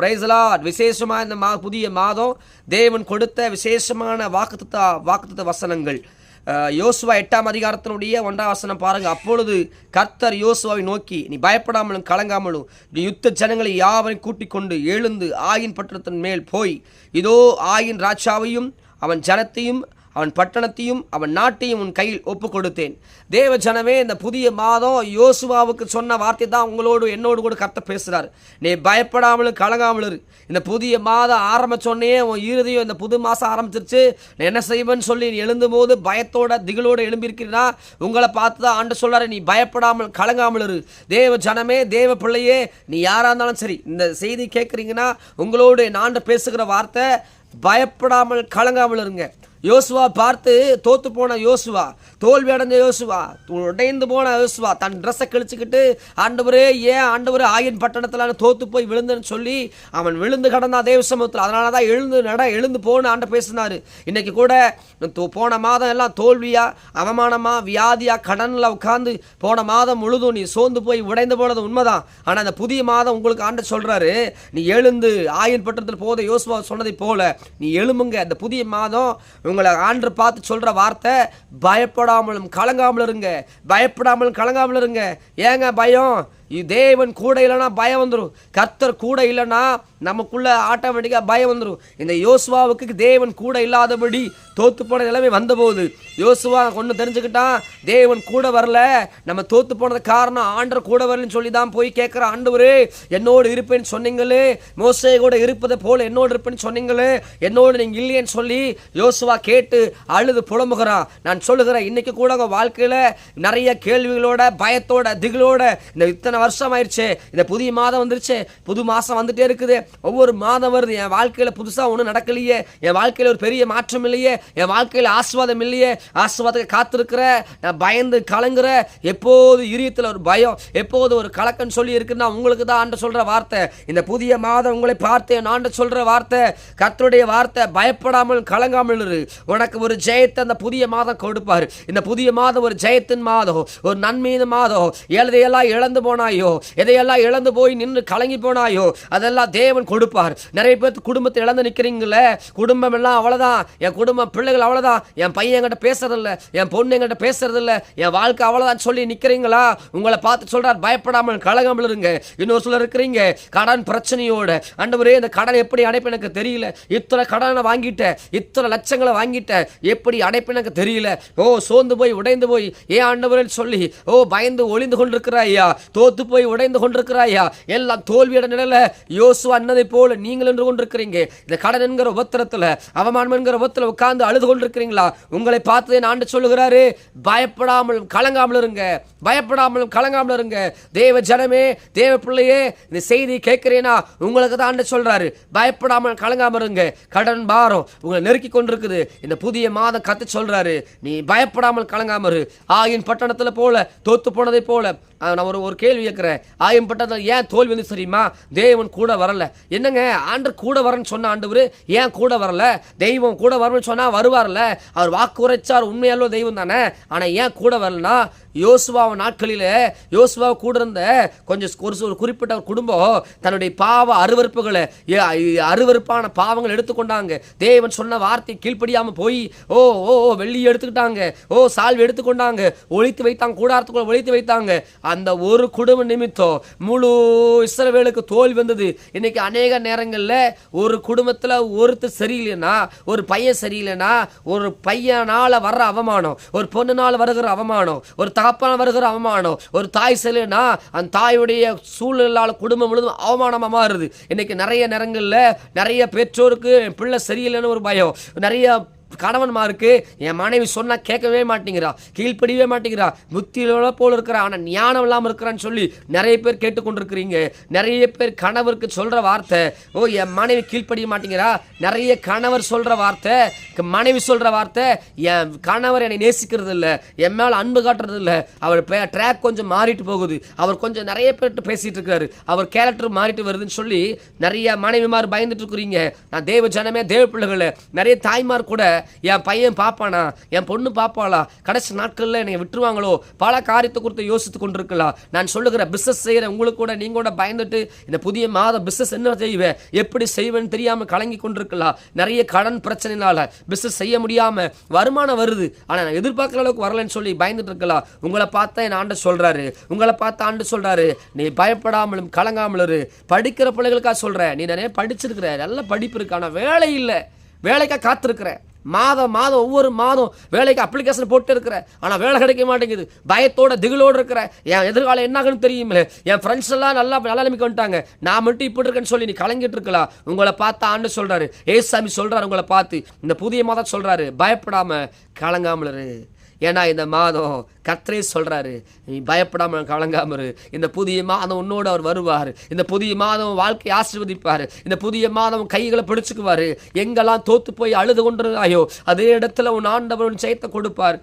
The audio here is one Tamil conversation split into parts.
பிரைஸ்லா விசேஷமாக இந்த மா புதிய மாதம் தேவன் கொடுத்த விசேஷமான வாக்குத்த வாக்குத்த வசனங்கள். யோசுவா எட்டாம் அதிகாரத்தினுடைய ஒன்றாம் வசனம் பாருங்கள் அப்பொழுது கர்த்தர் யோசுவாவை நோக்கி நீ பயப்படாமலும் கலங்காமலும் நீ யுத்த ஜனங்களை யாவரையும் கூட்டிக் கொண்டு எழுந்து ஆயின் பட்டணத்தின் மேல் போய் இதோ ஆயின் ராஜாவையும் அவன் ஜனத்தையும் அவன் பட்டணத்தையும் அவன் நாட்டையும் உன் கையில் ஒப்பு கொடுத்தேன் தேவ ஜனமே இந்த புதிய மாதம் யோசுவாவுக்கு சொன்ன வார்த்தை தான் உங்களோடு என்னோடு கூட கத்த பேசுகிறார் நீ பயப்படாமலும் கலங்காமலும் இரு. இந்த புதிய மாதம் ஆரம்பிச்சோடனே உன் இருதயம் இந்த புது மாதம் ஆரம்பிச்சிருச்சு. நான் என்ன செய்வேன்னு சொல்லி நீ எழுந்தும் போது பயத்தோட திகிலோடு எழும்பியிருக்கிறீனா உங்களை பார்த்து தான் ஆண்டு சொல்கிறார் நீ பயப்படாமல் கலங்காமல் இரு. தேவ ஜனமே தேவ பிள்ளையே நீ யாராக இருந்தாலும் சரி இந்த செய்தி கேட்குறீங்கன்னா உங்களோடு நான் ஆண்டு பேசுகிற வார்த்தை பயப்படாமல் கலங்காமல் இருங்க. யோசுவா பார்த்து தோத்து போன யோசுவா தோல்வி அடைஞ்ச யோசுவா. உடைந்து போன யோசுவா. தன் ட்ரெஸ்ஸை கிழிச்சுக்கிட்டு ஆண்டவரே ஏன் ஆண்டவரே ஆயின் பட்டணத்தில் தோத்து போய் விழுந்துன்னு சொல்லி அவன் விழுந்து கடந்தான் தேவ சமூகத்தில் அதனால தான் எழுந்து நட எழுந்து போன்னு ஆண்ட பேசினார். இன்னைக்கு கூட தோ- போன மாதம் எல்லாம் தோல்வியா அவமானமா வியாதியா கடனில் உட்காந்து போன மாதம் முழுதும் நீ சோர்ந்து போய் உடைந்து போனது உண்மைதான். ஆனால் அந்த புதிய மாதம் உங்களுக்கு ஆண்ட சொல்கிறாரு நீ எழுந்து ஆயின் பட்டணத்தில் போத யோசுவா சொன்னதை போல நீ எழும்புங்க. அந்த புதிய மாதம் உங்களை ஆண்டு பார்த்து சொல்கிற வார்த்தை பயப்பட பயப்படாமலும் கலங்காமல் இருங்க. பயப்படாமலும் கலங்காமல் இருங்க. ஏங்க பயம்? தேவன் கூட இல்லைன்னா பயம் வந்துடும் கர்த்தர் கூட இல்லைன்னா நமக்குள்ள ஆட்டோமேட்டிக்காக பயம் வந்துடும் இந்த யோசுவாவுக்கு தேவன் கூட இல்லாதபடி தோத்து போன நிலைமை வந்தபோது யோசுவா ஒன்று தெரிஞ்சுக்கிட்டான் தேவன் கூட வரல நம்ம தோத்து போனது காரணம் ஆண்டர் கூட வரலன்னு சொல்லி தான் போய் கேட்குற ஆண்டவர் என்னோடு இருப்பேன்னு சொன்னீங்களே மோசையை கூட இருப்பதை போல என்னோடு இருப்பேன்னு சொன்னீங்களே என்னோடு நீங்கள் இல்லையேன்னு சொல்லி யோசுவா கேட்டு அழுது புலம்புகிறான் நான் சொல்லுகிறேன் இன்னைக்கு கூட உங்கள் வாழ்க்கையில் நிறைய கேள்விகளோட பயத்தோட திகளோட இந்த இத்தனை வருஷம் ஆயிடுச்சு இந்த புதிய மாதம் வந்துருச்சு. புது மாதம் வந்துட்டே இருக்குது. ஒவ்வொரு மாதம் வருது. என் வாழ்க்கையில் புதுசாக ஒன்றும் நடக்கலையே. என் வாழ்க்கையில் ஒரு பெரிய மாற்றம் இல்லையே. என் வாழ்க்கையில் ஆஸ்வாதம் இல்லையே. ஆஸ்வாதத்துக்கு காத்திருக்கிற நான் பயந்து கலங்குற எப்போது இரியத்தில் ஒரு பயம் எப்போது ஒரு கலக்கன்னு சொல்லி இருக்குன்னா உங்களுக்கு தான் ஆண்ட சொல்கிற வார்த்தை. இந்த புதிய மாதம் உங்களை பார்த்து என் சொல்கிற வார்த்தை. கத்தருடைய வார்த்தை பயப்படாமல் கலங்காமல் இரு. உனக்கு ஒரு ஜெயத்தை அந்த புதிய மாதம் கொடுப்பார். இந்த புதிய மாதம் ஒரு ஜெயத்தின் மாதம். ஒரு நன்மையின் மாதம். எழுதையெல்லாம் இழந்து போனாயோ? எதையெல்லாம் இழந்து போய் நின்று கலங்கி போனாயோ? அதெல்லாம் தேவன் கொடுப்பார். நிறைய பேர் குடும்பத்தை இழந்து நிற்கிறீங்களே குடும்பம் எல்லாம் அவ்வளோதான் என் குடும்பம் பிள்ளைகள் அவ்வளோதான் என் பையன் என்கிட்ட பேசுறதில்ல. என் பொண்ணு என்கிட்ட பேசுறதில்ல. என் வாழ்க்கை அவ்வளோதான் சொல்லி நிற்கிறீங்களா உங்களை பார்த்து சொல்றார் பயப்படாமல் கலகாமல் இருங்க. இன்னொரு சிலர் இருக்கிறீங்க கடன் பிரச்சனையோட. அண்டவரே இந்த கடன் எப்படி அடைப்பு எனக்கு தெரியல. இத்தனை கடனை வாங்கிட்டேன் இத்தனை லட்சங்களை வாங்கிட்டேன் எப்படி அடைப்பு எனக்கு தெரியல. ஓ சோர்ந்து போய் உடைந்து போய் ஏன் ஆண்டவரேன்னு சொல்லி ஓ பயந்து ஒளிந்து கொண்டிருக்கிறாயா தோத்து போய் உடைந்து கொண்டிருக்கிறாயா? எல்லாம் தோல்வியோட நிலையில யோசுவா அன்னதை போல நீங்கள் என்று கொண்டிருக்கிறீங்க. இந்த கடன் என்கிற உபத்திரத்தில் அவமானம் என்கிற உபத்தில் உட்கார்ந்து அழுது கொண்டிருக்கிறீங்களா? உங்களை பார்த்ததை நான் ஆண்டு சொல்லுகிறாரு. பயப்படாமல் கலங்காமல் இருங்க. பயப்படாமல் கலங்காமல் இருங்க. தேவ ஜனமே தேவ பிள்ளையே இந்த செய்தி கேட்கிறேனா? உங்களுக்கு தான் ஆண்டு சொல்றாரு. பயப்படாமல் கலங்காமல் இருங்க. கடன் பாரம் உங்களை நெருக்கி கொண்டிருக்குது. இந்த புதிய மாதம் கத்து சொல்றாரு. நீ பயப்படாமல் கலங்காமல் இரு. ஆயின் பட்டணத்தில் போல தோத்து போனதை போல நான் ஒரு ஒரு கேள்வி கேட்குறேன். ஆயம் பட்டத்தில் ஏன் தோல்வி வந்து தெரியுமா? தேவன் கூட வரல. என்னங்க ஆண்டு கூட வரேன்னு சொன்ன ஆண்டவர் ஏன் கூட வரல? தெய்வம் கூட வரணும்னு சொன்னால் வருவார்ல? அவர் வாக்கு உரைச்சார் உண்மையாலோ தெய்வம் தானே? ஆனால் ஏன் கூட வரலனா யோசுவாவை நாட்களில் யோசுவா கூட இருந்த கொஞ்சம் ஒரு ஒரு குறிப்பிட்ட ஒரு குடும்பம் தன்னுடைய பாவ அருவருப்புகளை அருவறுப்பான பாவங்களை பாவங்கள் எடுத்துக்கொண்டாங்க. தேவன் சொன்ன வார்த்தை கீழ்ப்படியாமல் போய் ஓ ஓ ஓ வெள்ளி எடுத்துக்கிட்டாங்க. ஓ சால்வை எடுத்துக்கொண்டாங்க. ஒழித்து வைத்தாங்க கூடாரத்துக்குள்ள ஒழித்து வைத்தாங்க. அந்த ஒரு குடும்ப நிமித்தம் முழு இஸ்ரவேலுக்கு தோல்வி வந்தது. இன்னைக்கு அநேக நேரங்களில் ஒரு குடும்பத்தில் ஒருத்தர் சரியில்லைன்னா ஒரு பையன் சரியில்லைன்னா ஒரு பையனால் வர்ற அவமானம் ஒரு பொண்ணுனால் வருகிற அவமானம் ஒரு தகப்பன வருகிற அவமானம் ஒரு தாய் சரியில்லைன்னா அந்த தாயுடைய சூழ்நிலால் குடும்பம் முழுதும் அவமானமாக மாறுது. இன்னைக்கு நிறைய நேரங்களில் நிறைய பெற்றோருக்கு பிள்ளை சரியில்லைன்னு ஒரு பயம். நிறைய கணவன்மாருக்கு என் மனைவி சொன்னால் கேட்கவே மாட்டேங்கிறா கீழ்ப்படியவே மாட்டேங்கிறா புத்தியோட போல இருக்கிறா ஆனால் ஞானம் இல்லாமல் இருக்கிறான்னு சொல்லி நிறைய பேர் கேட்டுக்கொண்டிருக்கிறீங்க. நிறைய பேர் கணவருக்கு சொல்கிற வார்த்தை ஓ என் மனைவி கீழ்ப்படிய மாட்டேங்கிறா நிறைய கணவர் சொல்கிற வார்த்தை மனைவி சொல்கிற வார்த்தை என் கணவர் என்னை நேசிக்கிறது இல்லை என் மேலே அன்பு காட்டுறது இல்லை அவர் ட்ராக் கொஞ்சம் மாறிட்டு போகுது அவர் கொஞ்சம் நிறைய பேர்கிட்ட பேசிகிட்டு இருக்காரு அவர் கேரக்டர் மாறிட்டு வருதுன்னு சொல்லி நிறைய மனைவிமார் பயந்துட்டு இருக்கிறீங்க. நான் தேவ ஜனமே தேவ பிள்ளைகளே நிறைய தாய்மார் கூட என் பையன் பாப்பானா? என் பொண்ணு பாப்பாளா? கடைசி நாட்களில் என்னை விட்டுருவாங்களோ? பல காரியத்தை குறித்து யோசித்து கொண்டிருக்கலாம். நான் சொல்லுகிற பிஸ்னஸ் செய்கிற உங்களுக்கு கூட நீங்கள் கூட பயந்துட்டு இந்த புதிய மாத பிஸ்னஸ் என்ன செய்வேன் எப்படி செய்வேன்னு தெரியாமல் கலங்கி கொண்டிருக்கலாம். நிறைய கடன் பிரச்சனைனால பிஸ்னஸ் செய்ய முடியாமல் வருமானம் வருது. ஆனால் நான் எதிர்பார்க்குற அளவுக்கு வரலன்னு சொல்லி பயந்துட்டு இருக்கலாம். உங்களை பார்த்தா என் ஆண்டு சொல்கிறாரு உங்களை பார்த்து ஆண்டு சொல்கிறாரு நீ பயப்படாமலும் கலங்காமலும் இரு. படிக்கிற பிள்ளைகளுக்காக சொல்கிறேன் நீ நிறைய படிச்சிருக்கிற. நல்ல படிப்பு இருக்கு. ஆனால் வேலை இல்லை. வேலைக்காக காத்திருக்கிறேன். மாதம் மாதம் ஒவ்வொரு மாதம் வேலைக்கு அப்ளிகேஷன் போட்டு இருக்கிற ஆனால் வேலை கிடைக்க மாட்டேங்குது. பயத்தோட திகிலோடு இருக்கிற என் எதிர்காலம் என்னாகன்னு தெரியுமில்ல. என் ஃப்ரெண்ட்ஸ் எல்லாம் நல்லா நல்ல நிலைமைக்கு வந்துட்டாங்க. நான் மட்டும் இப்படி இருக்கேன்னு சொல்லி நீ கலங்கிட்டு இருக்கலாம். உங்களை பார்த்து ஆண்டு சொல்கிறாரு ஏசாமி சொல்கிறாரு உங்களை பார்த்து. இந்த புதிய மாதம் சொல்கிறாரு பயப்படாமல் கலங்காமல் ஏன்னா இந்த மாதம் கர்த்தரே சொல்கிறாரு நீ பயப்படாமல் கலங்காமல் இரு. இந்த புதிய மாதம் உன்னோடு அவர் வருவார். இந்த புதிய மாதம் வாழ்க்கையை ஆசீர்வதிப்பார். இந்த புதிய மாதம் கைகளை பிடிச்சுக்குவார். எங்கெல்லாம் தோத்து போய் அழுது கொண்டிருந்தாயோ அதே இடத்துல உன் ஆண்டவர் உன் ஜெயத்தை கொடுப்பார்.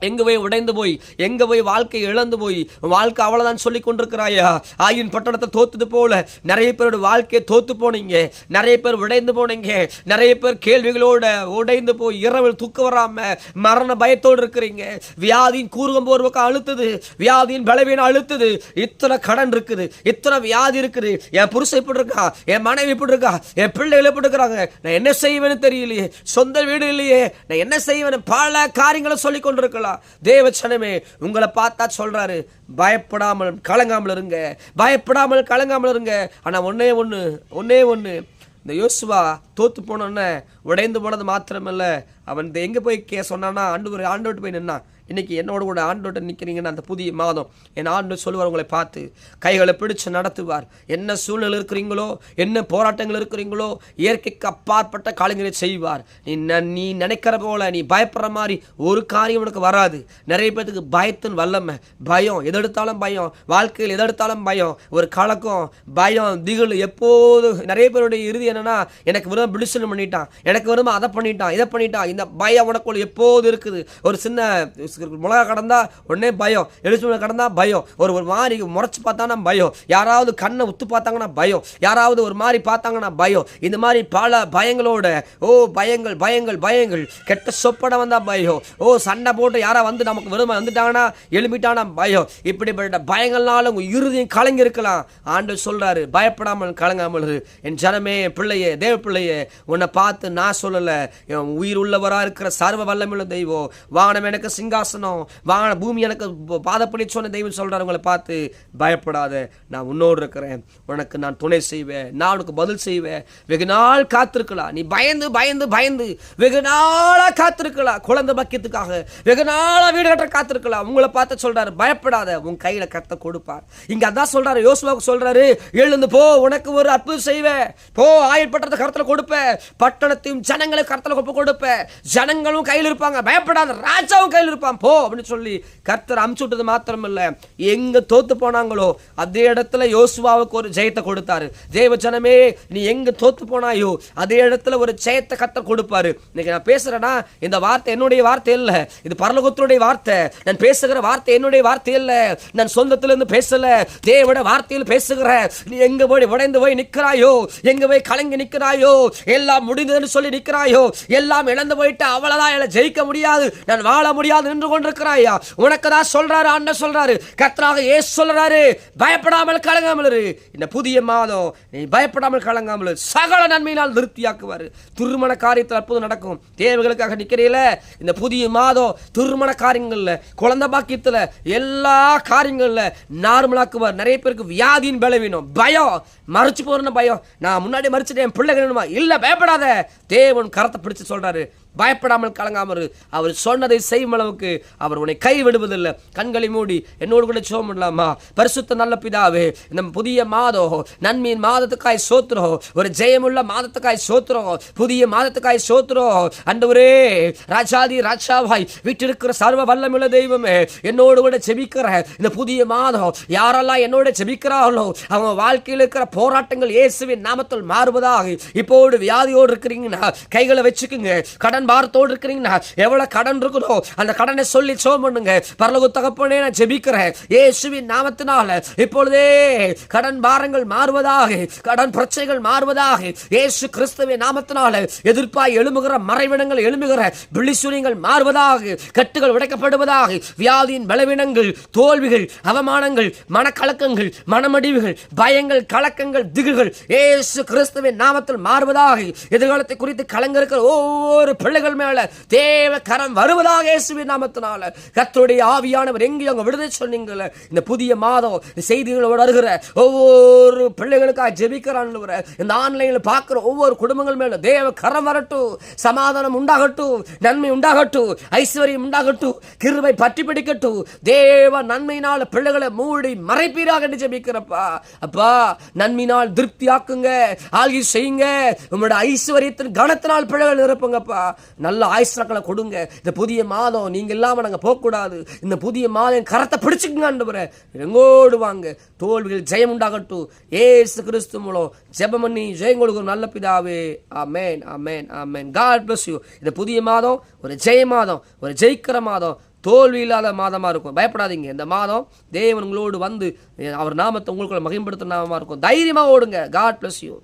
எங்கே போய் உடைந்து போய் எங்கே போய் வாழ்க்கை இழந்து போய் வாழ்க்கை அவ்வளோதான் சொல்லி கொண்டிருக்கிறாயா? ஆயின் பட்டணத்தை தோத்துது போல நிறைய பேரோட வாழ்க்கையை தோத்து போனீங்க. நிறைய பேர் உடைந்து போனீங்க. நிறைய பேர் கேள்விகளோட உடைந்து போய் இரவில் தூக்க வராமல் மரண பயத்தோடு இருக்கிறீங்க. வியாதியின் கூறுகம் ஒரு பக்கம் அழுத்துது. வியாதியின் பலவீனம் அழுத்துது. இத்தனை கடன் இருக்குது. இத்தனை வியாதி இருக்குது. என் புருஷன் இப்படி இருக்கா? என் மனைவி இப்படி இருக்கா? என் பிள்ளைகள் எப்படி இருக்கிறாங்க. நான் என்ன செய்வேன்னு தெரியலையே. சொந்த வீடு இல்லையே. நான் என்ன செய்வேன்னு பல காரியங்களை சொல்லி கொண்டிருக்கலாம். தேவச்சனமே உங்களை பார்த்தா சொல்றாரு பயப்படாமல் கலங்காமல் இருங்க. பயப்படாமல் கலங்காமல் இருங்க. ஆனா ஒன்றே ஒன்று ஒன்றே ஒண்ணு இந்த யோசுவா தோத்து போனோன்னே உடைந்து போனது மாத்திரமல்ல. அவன் இந்த எங்கே போய் கே சொன்னான்னா ஆண்டு ஒரு ஆண்டோட்டு போய் நின்னான். இன்னைக்கு என்னோட கூட ஆண்டோட்ட நிற்கிறீங்கன்னு அந்த புதிய மாதம். என் ஆண்டு சொல்லுவார் உங்களை பார்த்து கைகளை பிடிச்சு நடத்துவார். என்ன சூழ்நிலை இருக்கிறீங்களோ என்ன போராட்டங்கள் இருக்கிறீங்களோ இயற்கைக்கு அப்பாற்பட்ட காலங்களை செய்வார். நீ நீ நினைக்கிற போல நீ பயப்படுற மாதிரி ஒரு காரியம் உனக்கு வராது. நிறைய பேர்த்துக்கு பயத்தின் வல்லமை பயம். எதெடுத்தாலும் பயம். வாழ்க்கையில் எதெடுத்தாலும் பயம். ஒரு கலக்கம் பயம் திகில் எப்போது நிறைய பேருடைய இறுதி என்னென்னா எனக்கு விரும்ப பிடிசன் பண்ணிட்டான். எனக்கு விரும்ப அதை பண்ணிட்டான் இதை பண்ணிட்டான். இந்த பயம் உனக்குள்ள எப்போது இருக்குது? ஒரு சின்ன மிளகா கடந்தா உடனே பயம். எழுச்சி கடந்தா பயம். ஒரு ஒரு மாதிரி முறைச்சு பார்த்தானா பயம். யாராவது கண்ணை உத்து பார்த்தாங்கன்னா பயம். யாராவது ஒரு மாதிரி பார்த்தாங்கன்னா பயம். இந்த மாதிரி பல பயங்களோட ஓ பயங்கள் பயங்கள் பயங்கள். கெட்ட சொப்பனை வந்தால் பயம். ஓ சண்டை போட்டு யாரா வந்து நமக்கு விரும்ப வந்துட்டாங்கன்னா எழுப்பிட்டானா பயம். இப்படிப்பட்ட பயங்கள்னால உங்கள் இறுதியும் கலங்கி இருக்கலாம். ஆண்டு சொல்கிறாரு பயப்படாமல் கலங்காமல். என் ஜனமே பிள்ளையே தேவ பிள்ளையே உன்னை பார்த்து நான் சொல்லல. என் உயிர் உள்ளவரா இருக்கிற சர்வ வல்லமுள்ள தெய்வம். வானம் எனக்கு சிங்காசனம். வான பூமி எனக்கு பாதப்படி சொன்ன தெய்வம் சொல்றாரு. உங்களை பார்த்து பயப்படாத. நான் உன்னோடு இருக்கிறேன். உனக்கு நான் துணை செய்வேன். நான் உனக்கு பதில் செய்வேன். வெகு நாள் காத்திருக்கலாம். நீ பயந்து பயந்து பயந்து வெகு நாளா காத்திருக்கலாம். குழந்தை பக்கியத்துக்காக. வெகு நாளா வீடு கட்ட காத்திருக்கலாம். உங்களை பார்த்து சொல்றாரு பயப்படாத. உன் கையில கத்த கொடுப்பார். இங்க அதான் சொல்றாரு. யோசுவாவுக்கு சொல்றாரு எழுந்து போ. உனக்கு ஒரு அற்புதம் செய்வேன். போ. ஆயுள் பட்டத்தை கருத்தில் கொடுப்பேன் பட்டணத்தையும் ஜனங்களை கர்த்தர் ஒப்பு கொடுப்பேன் ஜனங்களும் கையில் இருப்பாங்க. பயப்படாத ராஜாவும் கையில் இருப்பான். போ அப்படின்னு சொல்லி கர்த்தர் அமுச்சு விட்டது மாத்திரம் இல்லை எங்க தோத்து போனாங்களோ அதே இடத்துல யோசுவாவுக்கு ஒரு ஜெயத்தை கொடுத்தாரு. தேவ ஜனமே நீ எங்க தோத்து போனாயோ அதே இடத்துல ஒரு ஜெயத்தை கர்த்தர் கொடுப்பாரு. இன்னைக்கு நான் பேசுறேன்னா இந்த வார்த்தை என்னுடைய வார்த்தை இல்ல. இது பரலோகத்தினுடைய வார்த்தை. நான் பேசுகிற வார்த்தை என்னுடைய வார்த்தை இல்ல. நான் சொந்தத்துல இருந்து பேசல. தேவட வார்த்தையில் பேசுகிற நீ எங்க போய் உடைந்து போய் நிக்கிறாயோ எங்க போய் கலங்கி நிக்கிறாயோ எல்லாம் முடிந்ததுன்னு சொல்லி நிக்கிறாயோ எல்லாம் இழந்து போயிட்டு அவ்வளவுதான் என்னை ஜெயிக்க முடியாது. நான் வாழ முடியாது நின்று கொண்டிருக்கிறாயா? உனக்கு தான் சொல்றாரு அண்ணன் சொல்றாரு. கத்தராக ஏ சொல்றாரு. பயப்படாமல் கலங்காமல் இரு. இந்த புதிய மாதம் நீ பயப்படாமல் கலங்காமல் சகல நன்மையினால் திருப்தியாக்குவார் திருமண காரியத்தில் அற்புதம் நடக்கும். தேவைகளுக்காக நிக்கிறீல இந்த புதிய மாதம் திருமண காரியங்கள்ல குழந்தை பாக்கியத்துல எல்லா காரியங்கள்ல நார்மலாக்குவார். நிறைய பேருக்கு வியாதியின் பலவீனம். பயம். மறைச்சு போறேன்னு பயம். நான் முன்னாடி மறைச்சிட்டேன் என் பிள்ளைகள் இல்லை. இல்லை பயப்படாத. தேவன் கரத்தை பிடிச்சு சொல்றாரு. பயப்படாமல் கலங்காமல் அவர் சொன்னதை செய்யும் அளவுக்கு அவர் உன்னை கை விடுவதில்லை கண்களை மூடி என்னோடு கூட சோம் பண்ணலாமா பரிசுத்த நல்ல பிதாவே இந்த புதிய மாதம் நன்மையின் மாதத்துக்காய் சோத்துறோம் ஒரு ஜெயமுள்ள மாதத்துக்காய் சோத்துறோம் புதிய மாதத்துக்காய் சோத்துறோம் அண்டவரே ராஜாதி ராஜாவாய் வீட்டிருக்கிற சர்வ வல்லமுள்ள தெய்வமே என்னோடு கூட செபிக்கிற இந்த புதிய மாதம் யாரெல்லாம் என்னோட செபிக்கிறார்களோ அவங்க வாழ்க்கையில் இருக்கிற போராட்டங்கள் இயேசுவின் நாமத்தில் மாறுவதாக. இப்போது வியாதியோடு இருக்கிறீங்கன்னா கைகளை வச்சுக்குங்க. கடன் கடன் பாரத்தோடு இருக்கிறீங்கன்னா எவ்வளவு கடன் இருக்குதோ அந்த கடனை சொல்லி சோம் பண்ணுங்க. பரலகு தகப்பனே நான் ஜெபிக்கிறேன். ஏசுவின் நாமத்தினால இப்பொழுதே கடன் பாரங்கள் மாறுவதாக கடன் பிரச்சனைகள் மாறுவதாக ஏசு கிறிஸ்துவின் நாமத்தினால எதிர்ப்பாய் எழும்புகிற மறைவிடங்கள் எழும்புகிற விழிசுரியங்கள் மாறுவதாக கட்டுகள் உடைக்கப்படுவதாக வியாதியின் பலவீனங்கள் தோல்விகள் அவமானங்கள் மனக்கலக்கங்கள் மனமடிவுகள் பயங்கள் கலக்கங்கள் திகுகள் ஏசு கிறிஸ்துவின் நாமத்தில் மாறுவதாக எதிர்காலத்தை குறித்து கலங்க இருக்கிற ஒவ்வொரு பிள்ளைகள் மேல தேவ கரம் வருவதாக இயேசுவின் நாமத்தினால. கத்தருடைய ஆவியானவர் எங்கேயும் அவங்க விடுதலை சொன்னீங்கல்ல இந்த புதிய மாதம் செய்திகளோடு வருகிற ஒவ்வொரு பிள்ளைகளுக்காக ஜெபிக்கிறான் இந்த ஆன்லைன்ல பார்க்குற ஒவ்வொரு குடும்பங்கள் மேல தேவ கரம் வரட்டும் சமாதானம் உண்டாகட்டும் நன்மை உண்டாகட்டும் ஐஸ்வர்யம் உண்டாகட்டும் கிருபை பற்றி பிடிக்கட்டும். தேவ நன்மையினால் பிள்ளைகளை மூடி மறைப்பீராக என்று ஜெபிக்கிறப்பா. அப்பா நன்மையினால் திருப்தியாக்குங்க ஆள்கி செய்யுங்க. உங்களோட ஐஸ்வர்யத்தின் கனத்தினால் பிள்ளைகள் நிரப்புங்கப்பா. நல்ல ஆயுஷ்ணக்களை கொடுங்க. இந்த புதிய மாதம் நீங்க இல்லாம நாங்கள் போகக்கூடாது. இந்த புதிய மாதம் கரத்தை பிடிச்சிக்கங்க ஆண்டவரே. எங்கோடு வாங்க. தோல்விகள் ஜெயம் உண்டாகட்டும். ஏசு கிறிஸ்து மூலம் ஜெபம் பண்ணி ஜெயம் கொடுக்கும் நல்ல பிதாவே. ஆமென் ஆமென் ஆமென். காட் பிளஸ் யூ இந்த புதிய மாதம் ஒரு ஜெய மாதம் ஒரு ஜெயிக்கிற மாதம். தோல்வி இல்லாத மாதமாக இருக்கும். பயப்படாதீங்க. இந்த மாதம் தேவன் உங்களோடு வந்து அவர் நாமத்தை உங்களுக்குள்ள மகிம்படுத்துகிற நாமமாக இருக்கும். தைரியமாக ஓடுங்க. God bless you